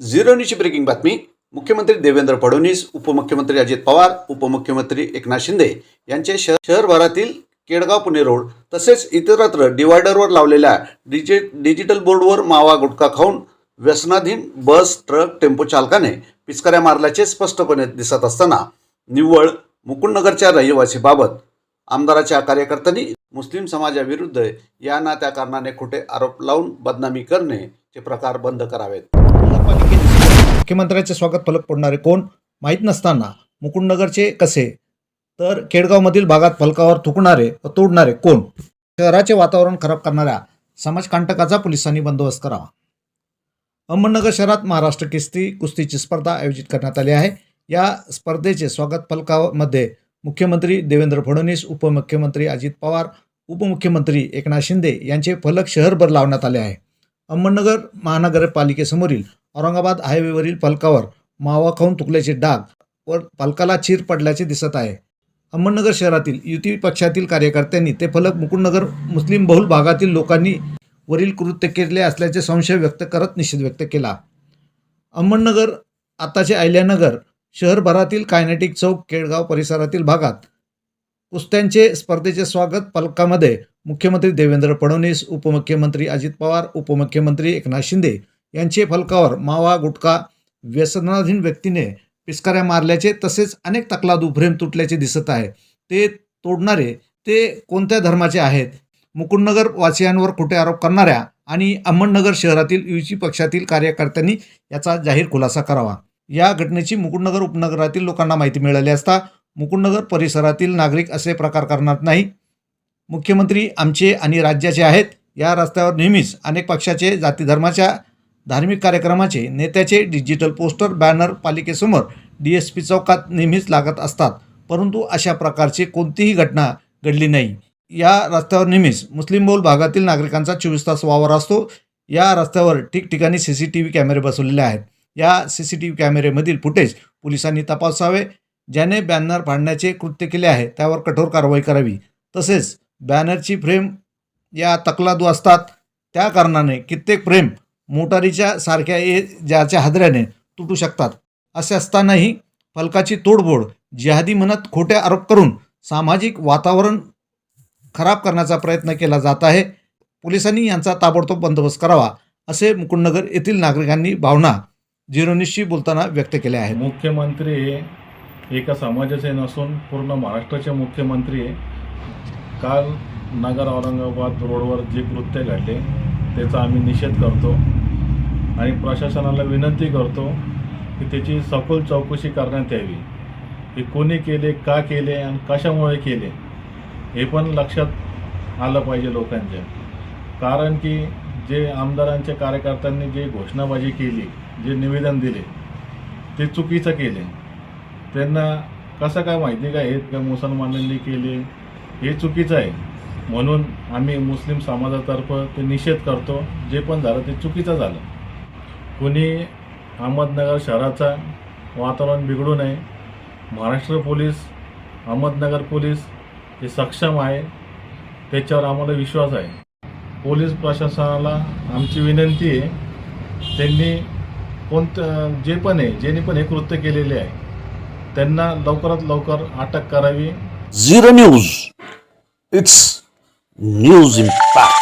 Zero न्यूजची breaking बातमी. मुख्यमंत्री देवेंद्र फडणवीस उपमुख्यमंत्री अजित पवार उपमुख्यमंत्री एकनाथ शिंदे यांचे शहर शहरभरातील केडगाव पुणे रोड तसेच इतरत्र डिवायडरवर लावलेल्या डिजि डिजिटल बोर्डवर मावा गुटखा खाऊन व्यसनाधीन बस ट्रक टेम्पो चालकाने पिचकाऱ्या मारल्याचे स्पष्टपणे दिसत असताना निव्वळ मुकुंदनगरच्या रहिवासीबाबत आमदाराच्या कार्यकर्त्यांनी मुस्लिम समाजाविरुद्ध या ना त्या कारणाने खोटे आरोप लावून बदनामी करणे चे प्रकार बंद करावेत. मुख्यमंत्र्यांचे स्वागत फलक पडणारे कोण? माहीत नसताना मुकुंदनगरचे कसे? तर केडगावमधील भागात फलकावर थुकणारे व तोडणारे कोण? शहराचे वातावरण खराब करणाऱ्या समाजकंटकाचा पोलिसांनी बंदोबस्त करावा. अहमदनगर शहरात महाराष्ट्र किस्ती कुस्तीची स्पर्धा आयोजित करण्यात आली आहे. या स्पर्धेचे स्वागत फलकामध्ये मुख्यमंत्री देवेंद्र फडणवीस उपमुख्यमंत्री अजित पवार उपमुख्यमंत्री एकनाथ शिंदे यांचे फलक शहरभर लावण्यात आले आहे. अहमदनगर महानगरपालिकेसमोरील औरंगाबाद हायवेवरील फलकावर मावा खाऊन तुकल्याचे डाग व फलकाला चीर पडल्याचे दिसत आहे. अहमदनगर शहरातील युती पक्षातील कार्यकर्त्यांनी ते फलक मुकुंदनगर मुस्लिम बहुल भागातील लोकांनी वरील कृत्य केले असल्याचे संशय व्यक्त करत निषेध व्यक्त केला. अहमदनगर आताचे अहिल्यानगर शहरभरातील कायनेटिक चौक केळगाव परिसरातील भागात कुस्त्यांचे स्पर्धेचे स्वागत फलकामध्ये मुख्यमंत्री देवेंद्र फडणवीस उपमुख्यमंत्री अजित पवार उपमुख्यमंत्री एकनाथ शिंदे यांचे फलकावर मावा गुटखा व्यसनाधीन व्यक्तीने पिस्काऱ्या मारल्याचे तसेच अनेक तकलादू फ्रेम तुटल्याचे दिसत आहे. ते तोडणारे ते कोणत्या धर्माचे आहेत? मुकुंदनगर वासियांवर खोटे आरोप करणाऱ्या आणि अहमदनगर शहरातील युची पक्षातील कार्यकर्त्यांनी याचा जाहीर खुलासा करावा. या घटनेची मुकुंदनगर उपनगरातील लोकांना माहिती मिळाली असता मुकुंदनगर परिसरातील नागरिक असे प्रकार करणार नाही. मुख्यमंत्री आमचे आणि राज्याचे आहेत. या रस्त्यावर नेहमीच अनेक पक्षाचे जाती धर्माच्या धार्मिक कार्यक्रमाचे नेत्याचे डिजिटल पोस्टर बॅनर पालिकेसमोर डी एस पी चौकात नेहमीच लागत असतात. परंतु अशा प्रकारची कोणतीही घटना घडली नाही. या रस्त्यावर नेहमीच मुस्लिम बहुल भागातील नागरिकांचा चोवीस तास वावर असतो. या रस्त्यावर ठिकठिकाणी सी सी टी व्ही कॅमेरे बसवलेले आहेत. या सी सी टी व्ही कॅमेरेमधील फुटेज पोलिसांनी तपासावे ज्याने बॅनर फाडण्याचे कृत्य केले आहे त्यावर कठोर कारवाई करावी. तसेच बॅनरची फ्रेम या तकलादू असतात. त्या कारणाने कित्येक फ्रेम मोटारीच्या सारख्या ए ज्याच्या हादऱ्याने तुटू शकतात. असे असतानाही फलकाची तोडफोड जिहादी म्हणत खोटे आरोप करून सामाजिक वातावरण खराब करण्याचा प्रयत्न केला जात आहे. पोलिसांनी यांचा ताबडतोब बंदोबस्त करावा असे मुकुंदनगर येथील नागरिकांनी भावना झिरोनिशी बोलताना व्यक्त केल्या आहेत. मुख्यमंत्री हे एका समाजाचे नसून पूर्ण महाराष्ट्राचे मुख्यमंत्री आहे काल नगर औरंगाबाद रोडवर जे कृत्य घडले त्याचा आम्ही निषेध करतो आणि प्रशासनाला विनंती करतो की त्याची सखोल चौकशी करण्यात यावी. हे कोणी केले का केले आणि कशामुळे केले हे पण लक्षात आलं पाहिजे लोकांच्या. कारण की जे आमदारांच्या कार्यकर्त्यांनी जे घोषणाबाजी केली जे निवेदन दिले ते चुकीचं केले. त्यांना कसं काय माहिती का हे का मुसलमानांनी केले? हे चुकीचं आहे. म्हणून आम्ही मुस्लिम समाजातर्फे ते निषेध करतो. जे पण झालं ते चुकीचं झालं. कुणी अहमदनगर शहराचा वातावरण बिघडू नये. महाराष्ट्र पोलीस अहमदनगर पोलीस हे सक्षम आहे. त्याच्यावर आम्हाला विश्वास आहे. पोलीस प्रशासनाला आमची विनंती आहे. त्यांनी कोणतं जे पण आहे ज्यांनी पण हे कृत्य केलेले आहे त्यांना लवकरात लवकर अटक करावी. Zero news. It's news impact